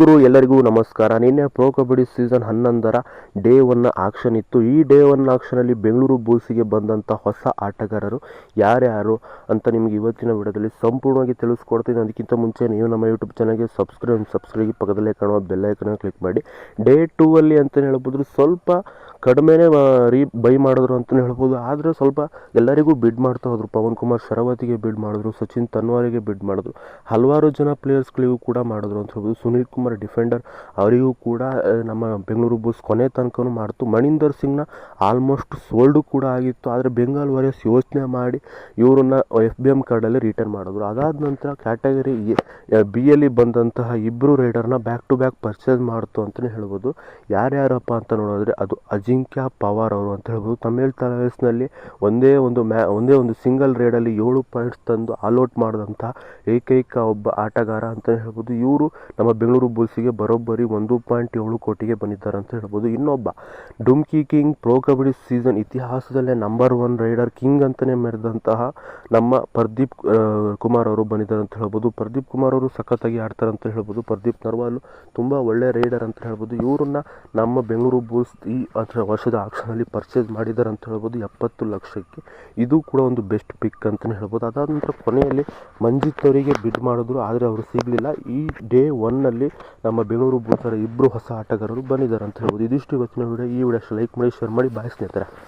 ಗುರು, ಎಲ್ಲರಿಗೂ ನಮಸ್ಕಾರ. ನಿನ್ನೆ ಪ್ರೊ ಕಬಡ್ಡಿ ಸೀಸನ್ ಹನ್ನೊಂದರ ಡೇ ಒನ್ ಆಕ್ಷನ್ ಇತ್ತು. ಈ ಡೇ ಒನ್ ಆಕ್ಷನಲ್ಲಿ ಬೆಂಗಳೂರು ಬೂಲ್ಸಿಗೆ ಬಂದಂಥ ಹೊಸ ಆಟಗಾರರು ಯಾರ್ಯಾರು ಅಂತ ನಿಮಗೆ ಇವತ್ತಿನ ವಿಡಿಯೋದಲ್ಲಿ ಸಂಪೂರ್ಣವಾಗಿ ತಿಳಿಸ್ಕೊಡ್ತೀನಿ. ಅದಕ್ಕಿಂತ ಮುಂಚೆ ನೀವು ನಮ್ಮ ಯೂಟ್ಯೂಬ್ ಚಾನಲ್ಗೆ ಸಬ್ಸ್ಕ್ರೈಬ್ ಸಬ್ಸ್ಕ್ರೈಬ್ ಪಕ್ಕದಲ್ಲೇ ಕಾಣುವ ಬೆಲ್ಲೈಕನ್ನ ಕ್ಲಿಕ್ ಮಾಡಿ. ಡೇ ಟೂ ಅಲ್ಲಿ ಅಂತಲೇ ಹೇಳ್ಬೋದು, ಸ್ವಲ್ಪ ಕಡಿಮೆನೇ ರೀ ಬೈ ಮಾಡಿದ್ರು ಅಂತಲೇ ಹೇಳ್ಬೋದು. ಆದರೆ ಸ್ವಲ್ಪ ಎಲ್ಲರಿಗೂ ಬಿಡ್ ಮಾಡ್ತಾ ಹೋದರು. ಪವನ್ ಕುಮಾರ್ ಶರಾವತಿಗೆ ಬಿಡ್ ಮಾಡಿದ್ರು, ಸಚಿನ್ ತನ್ವಾರಿಗೆ ಬಿಡ್ ಮಾಡಿದ್ರು, ಹಲವಾರು ಜನ ಪ್ಲೇಯರ್ಸ್ಗಳಿಗೂ ಕೂಡ ಮಾಡಿದ್ರು ಅಂತ ಹೇಳ್ಬೋದು. ಸುನೀಲ್ ಕುಮಾರ್ ಡಿಫೆಂಡರ್ ಅವರಿಗೂ ಕೂಡ ನಮ್ಮ ಬೆಂಗಳೂರು ಬುಲ್ಸ್ ಕೊನೆ ತನಕನೂ ಮಾಡ್ತು. ಮಣಿಂದರ್ ಸಿಂಗ್ನ ಆಲ್ಮೋಸ್ಟ್ ಸೋಲ್ಡು ಕೂಡ ಆಗಿತ್ತು. ಆದರೆ ಬೆಂಗಾಲ್ ವಾರಿಯರ್ಸ್ ಯೋಚನೆ ಮಾಡಿ ಇವರನ್ನ ಎಫ್ ಬಿ ಎಂ ಕಾರ್ಡಲ್ಲಿ ರಿಟರ್ನ್ ಮಾಡಿದ್ರು. ಅದಾದ ನಂತರ ಕ್ಯಾಟಗರಿ ಬಿ ಎಲ್ಲಿ ಬಂದಂತಹ ಇಬ್ಬರು ರೈಡರ್ನ ಬ್ಯಾಕ್ ಟು ಬ್ಯಾಕ್ ಪರ್ಚೇಸ್ ಮಾಡಿತು ಅಂತಲೇ ಹೇಳ್ಬೋದು. ಯಾರ್ಯಾರಪ್ಪ ಅಂತ ನೋಡಿದ್ರೆ ಅದು ಅಜಿಂಕ್ಯ ಪವಾರ್ ಅವರು ಅಂತ ಹೇಳ್ಬೋದು. ತಮಿಳ್ ತಲವೇಸ್ನಲ್ಲಿ ಒಂದೇ ಒಂದು ಮ್ಯಾ, ಒಂದೇ ಒಂದು ಸಿಂಗಲ್ ರೇಡಲ್ಲಿ ಏಳು ಪಾಯಿಂಟ್ಸ್ ತಂದು ಆಲ್ಔಟ್ ಮಾಡಿದಂಥ ಏಕೈಕ ಒಬ್ಬ ಆಟಗಾರ ಅಂತಲೇ ಹೇಳ್ಬೋದು. ಇವರು ನಮ್ಮ ಬೆಂಗಳೂರು ಬುಲ್ಸಿಗೆ ಬರೋಬ್ಬರಿ ಒಂದು ಪಾಯಿಂಟ್ ಏಳು ಕೋಟಿಗೆ ಬಂದಿದ್ದಾರೆ ಅಂತ ಹೇಳ್ಬೋದು. ಇನ್ನೊಬ್ಬ, Dubki king, pro kabaddi season ಇತಿಹಾಸದಲ್ಲೇ ನಂಬರ್ ಒನ್ ರೈಡರ್ ಕಿಂಗ್ ಅಂತಲೇ ಮೆರೆದಂತಹ ನಮ್ಮ ಪ್ರದೀಪ್ ಕುಮಾರ್ ಅವರು ಬಂದಿದ್ದಾರೆ ಅಂತ ಹೇಳ್ಬೋದು. ಪ್ರದೀಪ್ ಕುಮಾರ್ ಅವರು ಸಖತ್ತಾಗಿ ಆಡ್ತಾರೆ ಅಂತ ಹೇಳ್ಬೋದು. ಪ್ರದೀಪ್ ನರ್ವಾಲು ತುಂಬ ಒಳ್ಳೆ ರೈಡರ್ ಅಂತ ಹೇಳ್ಬೋದು. ಇವರನ್ನ ನಮ್ಮ ಬೆಂಗಳೂರು ಬುಲ್ಸ್ ಈ ಅದರ ವರ್ಷದ ಆಕ್ಷನಲ್ಲಿ ಪರ್ಚೇಸ್ ಮಾಡಿದ್ದಾರೆ ಅಂತ ಹೇಳ್ಬೋದು, ಎಪ್ಪತ್ತು ಲಕ್ಷಕ್ಕೆ. ಇದು ಕೂಡ ಒಂದು ಬೆಸ್ಟ್ ಪಿಕ್ ಅಂತಲೇ ಹೇಳ್ಬೋದು. ಅದಾದ ನಂತರ ಕೊನೆಯಲ್ಲಿ ಮಂಜಿತ್ ಅವರಿಗೆ ಬಿಡ್ ಮಾಡಿದ್ರು, ಆದರೆ ಅವರು ಸಿಗಲಿಲ್ಲ. ಈ ಡೇ ಒನ್ನಲ್ಲಿ ನಮ್ಮ ಬೆಂಗಳೂರು ಬೂತರ ಇಬ್ಬರು ಹೊಸ ಆಟಗಾರರು ಬಂದಿದ್ದಾರೆ ಅಂತ ಹೇಳ್ಬೋದು. ಇದಿಷ್ಟು ಇವತ್ತಿನ ವಿಡಿಯೋ ಈ ವಿಡಿಯೋ ಲೈಕ್ ಮಾಡಿ ಶೇರ್ ಮಾಡಿ. ಬಾಯ್ ಸ್ನೇಹಿತರೆ.